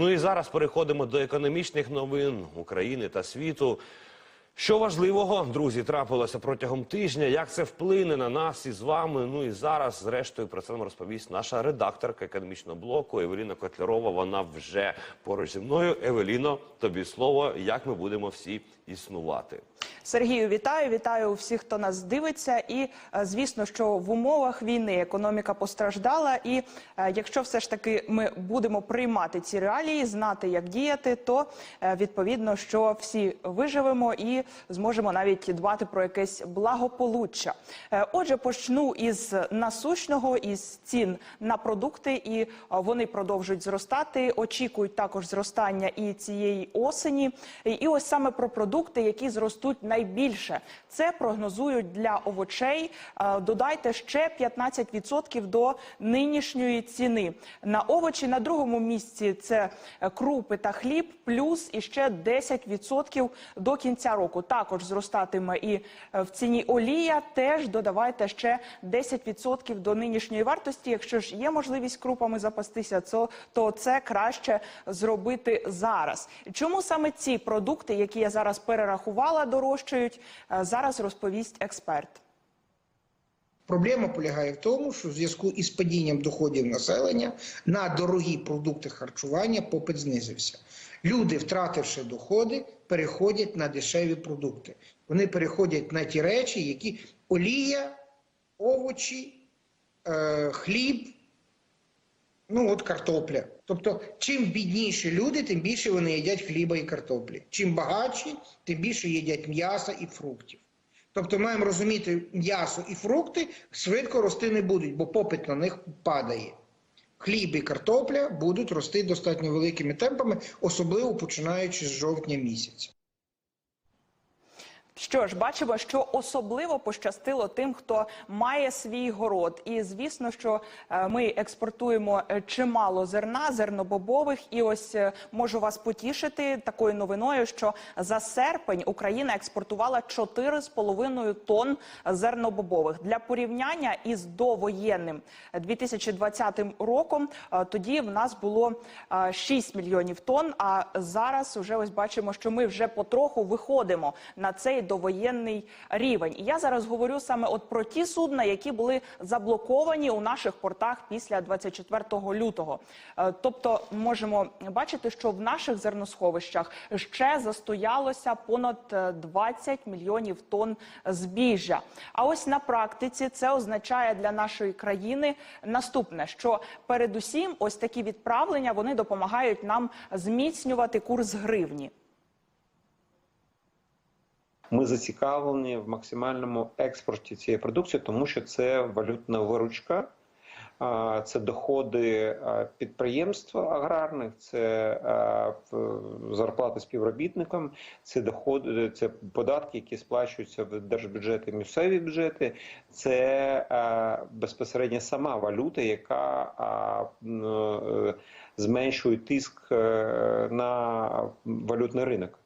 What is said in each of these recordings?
Ну і зараз переходимо до економічних новин України та світу. Що важливого, друзі, трапилося протягом тижня? Як це вплине на нас і з вами? Ну і зараз, зрештою, про це нам розповість наша редакторка економічного блоку Евеліна Котлярова. Вона вже поруч зі мною. Евеліно, тобі слово, як ми будемо всі існувати. Сергію, вітаю, вітаю всіх, хто нас дивиться. І е, звісно, що в умовах війни економіка постраждала. І е, якщо все ж таки ми будемо приймати ці реалії, знати, як діяти, то е, відповідно, що всі виживемо і зможемо навіть дбати про якесь благополуччя. Отже, почну із насущного, із цін на продукти, і вони продовжують зростати. Очікують також зростання і цієї осені. І ось саме про продукти, які зростуть найбільше. Це прогнозують для овочей. Е, Додайте ще 15% до нинішньої ціни. На овочі на другому місці це е, крупи та хліб, плюс іще 10% до кінця року. Також зростатиме і е, в ціні олія. Теж додавайте ще 10% до нинішньої вартості. Якщо ж є можливість крупами запастися, то, це краще зробити зараз. Чому саме ці продукти, які я зараз перерахувала, дорожчають, е, зараз розповість експерт. Проблема полягає в тому, що в зв'язку із падінням доходів населення на дорогі продукти харчування попит знизився. Люди, втративши доходи, переходять на дешеві продукти. Вони переходять на ті речі, які олія, овочі, е, хліб, ну от картопля. Тобто, чим бідніші люди, тим більше вони їдять хліба і картоплі. Чим багатші, тим більше їдять м'яса і фруктів. Тобто маємо розуміти, м'ясо і фрукти швидко рости не будуть, бо попит на них падає. Хліб і картопля будуть рости достатньо великими темпами, особливо починаючи з жовтня місяця. Що ж, бачимо, що особливо пощастило тим, хто має свій город. І звісно, що е, ми експортуємо е, чимало зерна, зернобобових. І ось е, можу вас потішити такою новиною, що за серпень Україна експортувала 4,5 тонн зернобобових. Для порівняння із довоєнним 2020 роком тоді в нас було е, 6 мільйонів тонн. А зараз вже ось бачимо, що ми вже потроху виходимо на цей довоєнний рівень. І я зараз говорю саме от про ті судна, які були заблоковані у наших портах після 24 лютого. Е, Тобто, можемо бачити, що в наших зерносховищах ще застоялося понад е, 20 мільйонів тонн збіжжя. А ось на практиці це означає для нашої країни наступне: що передусім, ось такі відправлення вони допомагають нам зміцнювати курс гривні. Ми зацікавлені в максимальному експорті цієї продукції, тому що це валютна виручка, це доходи підприємств аграрних, це зарплати співробітникам, це доходи, це податки, які сплачуються в держбюджети, місцеві бюджети. Це безпосередньо сама валюта, яка е, зменшує тиск е, на валютний ринок.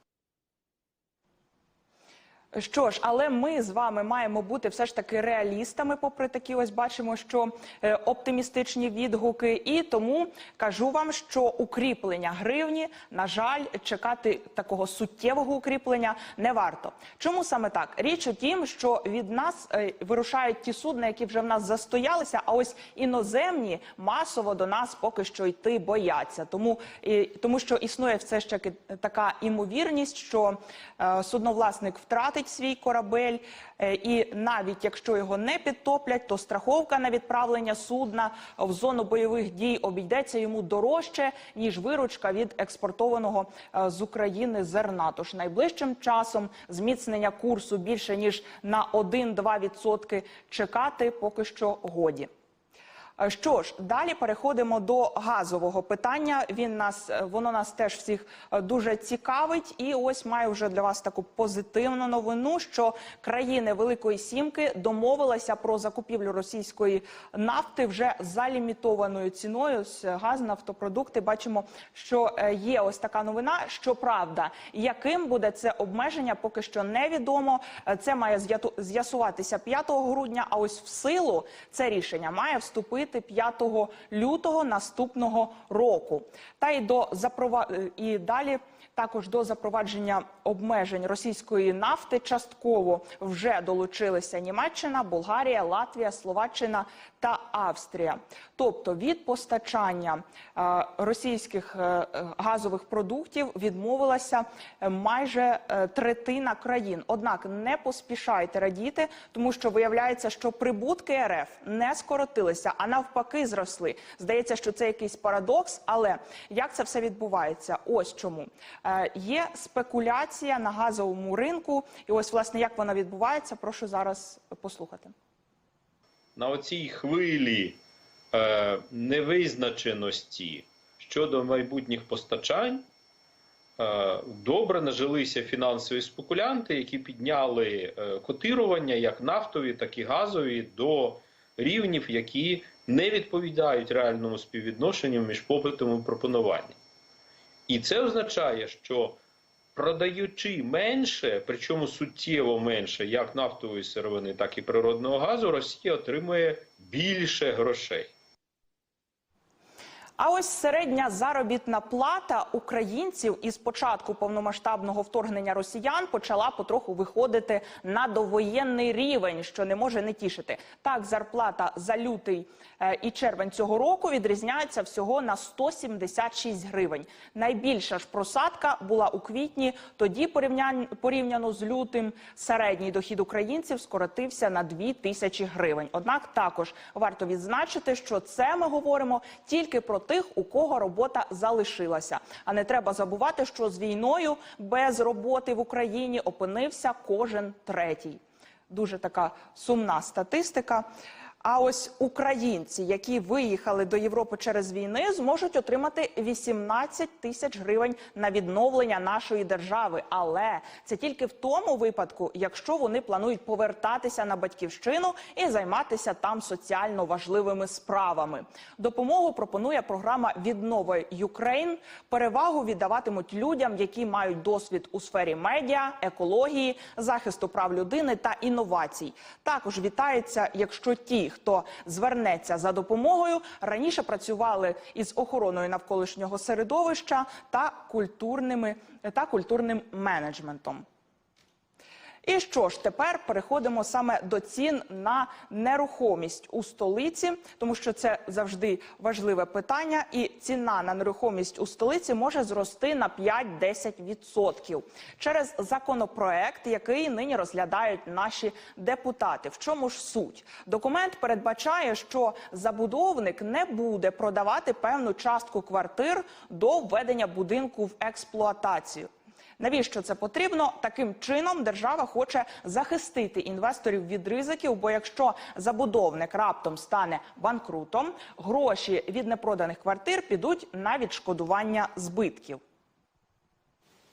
Що ж, але ми з вами маємо бути все ж таки реалістами, попри такі ось бачимо, що е, оптимістичні відгуки. І тому кажу вам, що укріплення гривні, на жаль, чекати такого суттєвого укріплення не варто. Чому саме так? Річ у тім, що від нас е, вирушають ті судна, які вже в нас застоялися, а ось іноземні масово до нас поки що йти бояться. Тому, і, тому що існує все ж таки така імовірність, що е, судновласник втратить свій корабель, е, і навіть якщо його не підтоплять, то страховка на відправлення судна в зону бойових дій обійдеться йому дорожче ніж виручка від експортованого е, з України зерна. Тож найближчим часом зміцнення курсу більше ніж на 1-2% чекати поки що годі. Е, Що ж, далі переходимо до газового питання. Він нас е, воно нас теж всіх е, дуже цікавить. І ось маю вже для вас таку позитивну новину, що країни Великої Сімки домовилися про закупівлю російської нафти вже за лімітованою ціною. Газ, нафтопродукти. Бачимо, що є ось така новина. Щоправда, яким буде це обмеження, поки що невідомо. Це має з'ясуватися 5 грудня. А ось в силу це рішення має вступити робити 5 лютого наступного року. Та й до запрова... е, і далі також до запровадження обмежень російської нафти частково вже долучилися Німеччина, Болгарія, Латвія, Словаччина та Австрія. Тобто від постачання е, російських е, газових продуктів відмовилася е, майже третина країн. Однак не поспішайте радіти, тому що виявляється, що прибутки РФ не скоротилися, а навпаки, зросли. Здається, що це якийсь парадокс, але як це все відбувається? Ось чому є спекуляція на газовому ринку, і ось власне як вона відбувається. Прошу зараз послухати. на оцій хвилі е, невизначеності щодо майбутніх постачань е, добре нажилися фінансові спекулянти, які підняли е, котирування як нафтові, так і газові до рівнів, які не відповідають реальному співвідношенню між попитом і пропонуванням. І це означає, що продаючи менше, причому суттєво менше, як нафтової сировини, так і природного газу, Росія отримує більше грошей. А ось середня заробітна плата українців із початку повномасштабного вторгнення росіян почала потроху виходити на довоєнний рівень, що не може не тішити. Так, зарплата за лютий е, і червень цього року відрізняється всього на 176 гривень. Найбільша ж просадка була у квітні. Тоді порівняно з лютим середній дохід українців скоротився на 2 тисячі гривень. Однак також варто відзначити, що це ми говоримо тільки про тих, у кого робота залишилася. А не треба забувати, що з війною без роботи в Україні опинився кожен третій. Дуже така сумна статистика. А ось українці, які виїхали до Європи через війни, зможуть отримати 18 тисяч гривень на відновлення нашої держави. Але це тільки в тому випадку, якщо вони планують повертатися на батьківщину і займатися там соціально важливими справами. Допомогу пропонує програма Віднова Юкрейн. Перевагу віддаватимуть людям, які мають досвід у сфері медіа, екології, захисту прав людини та інновацій. Також вітається, якщо ті, хто звернеться за допомогою, раніше працювали із охороною навколишнього середовища та культурними та культурним менеджментом. І що ж, тепер переходимо саме до цін на нерухомість у столиці, тому що це завжди важливе питання. І ціна на нерухомість у столиці може зрости на 5-10% через законопроект, який нині розглядають наші депутати. В чому ж суть? Документ передбачає, що забудовник не буде продавати певну частку квартир до введення будинку в експлуатацію. Навіщо це потрібно? Таким чином держава хоче захистити інвесторів від ризиків. Бо якщо забудовник раптом стане банкрутом, гроші від непроданих квартир підуть на відшкодування збитків.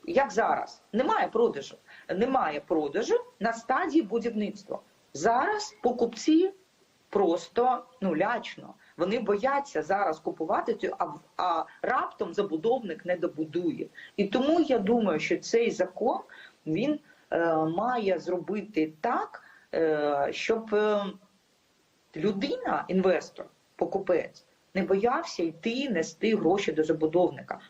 як зараз, немає продажу. Немає продажу на стадії будівництва. Зараз покупці просто ну лячно. Вони бояться зараз купувати цю, а, а раптом забудовник не добудує. І тому я думаю, що цей закон він е, має зробити так, е, щоб е, людина, інвестор, покупець, не боявся йти нести гроші до забудовника.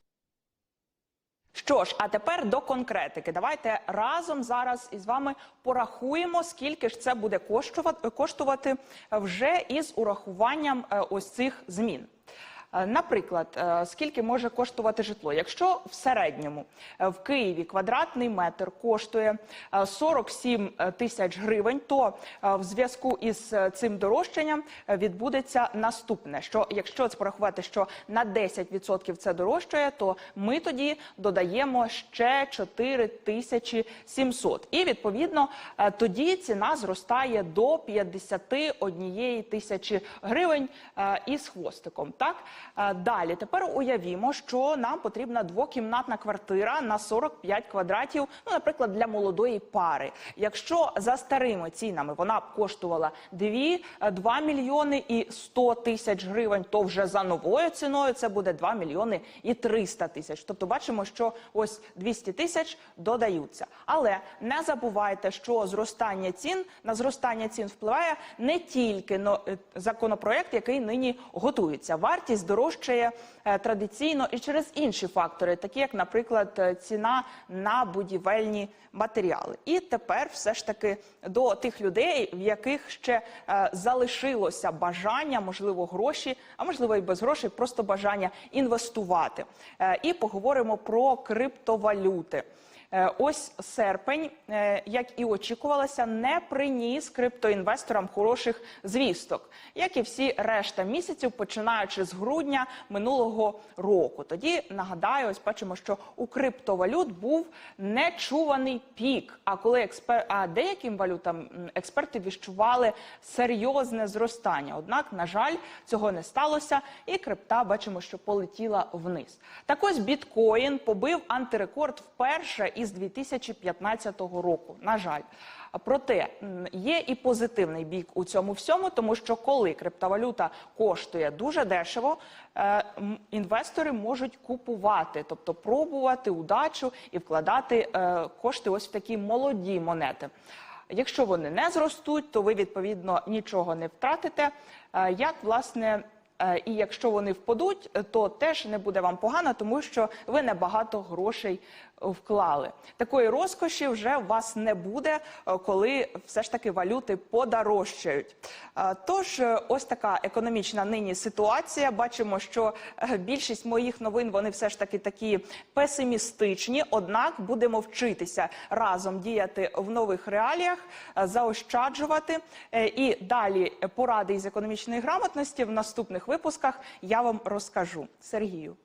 Що ж, а тепер до конкретики. Давайте разом зараз із вами порахуємо, скільки ж це буде коштувати, коштувати вже із урахуванням е, ось цих змін. Е, Наприклад, е, скільки може коштувати житло? Якщо в середньому е, в Києві квадратний метр коштує е, 47 тисяч гривень, то в зв'язку із цим дорожчанням відбудеться наступне: що якщо порахувати, що на 10% це дорожчає, то ми тоді додаємо ще 4 тисячі 700. І відповідно тоді ціна зростає до 51 тисячі гривень із хвостиком. Так Далі, тепер уявімо, що нам потрібна двокімнатна квартира на 45 квадратів, ну, наприклад, для молодої пари. Якщо за старими цінами вона б коштувала 2, е, 2 мільйони і 100 тисяч гривень, то вже за новою ціною це буде 2 мільйони і 300 тисяч. Тобто бачимо, що ось 200 тисяч додаються. Але не забувайте, що зростання цін на зростання цін впливає не тільки е, законопроект, який нині готується. Вартість дорожчає е, традиційно і через інші фактори, такі як, наприклад, е, ціна на будівельні матеріали. І тепер все ж таки до тих людей, в яких ще е, залишилося бажання, можливо, гроші, а можливо і без грошей, просто бажання інвестувати. І поговоримо про криптовалюти. Е, Ось серпень, е, як і очікувалося, не приніс криптоінвесторам хороших звісток, як і всі решта місяців, починаючи з грудня минулого року. Тоді нагадаю, ось бачимо, що у криптовалют був нечуваний пік. А коли експер... а деяким валютам експерти відчували серйозне зростання. Однак, на жаль, цього не сталося, і крипта бачимо, що полетіла вниз. Так ось біткоін побив антирекорд вперше із 2015 року. На жаль. Проте є і позитивний бік у цьому всьому, тому що коли криптовалюта коштує дуже дешево, е, інвестори можуть купувати, тобто пробувати удачу і вкладати е, кошти ось в такі молоді монети. Якщо вони не зростуть, то ви відповідно нічого не втратите. Е, Як власне. Е, І якщо вони впадуть, то теж не буде вам погано, тому що ви небагато грошей вклали. Такої розкоші вже у вас не буде, е, коли все ж таки валюти подорожчають. Е, Тож, ось така економічна нині ситуація. Бачимо, що більшість моїх новин вони все ж таки такі песимістичні. Однак будемо вчитися разом діяти в нових реаліях, заощаджувати. І далі поради із економічної грамотності в наступних випусках я вам розкажу. Сергію.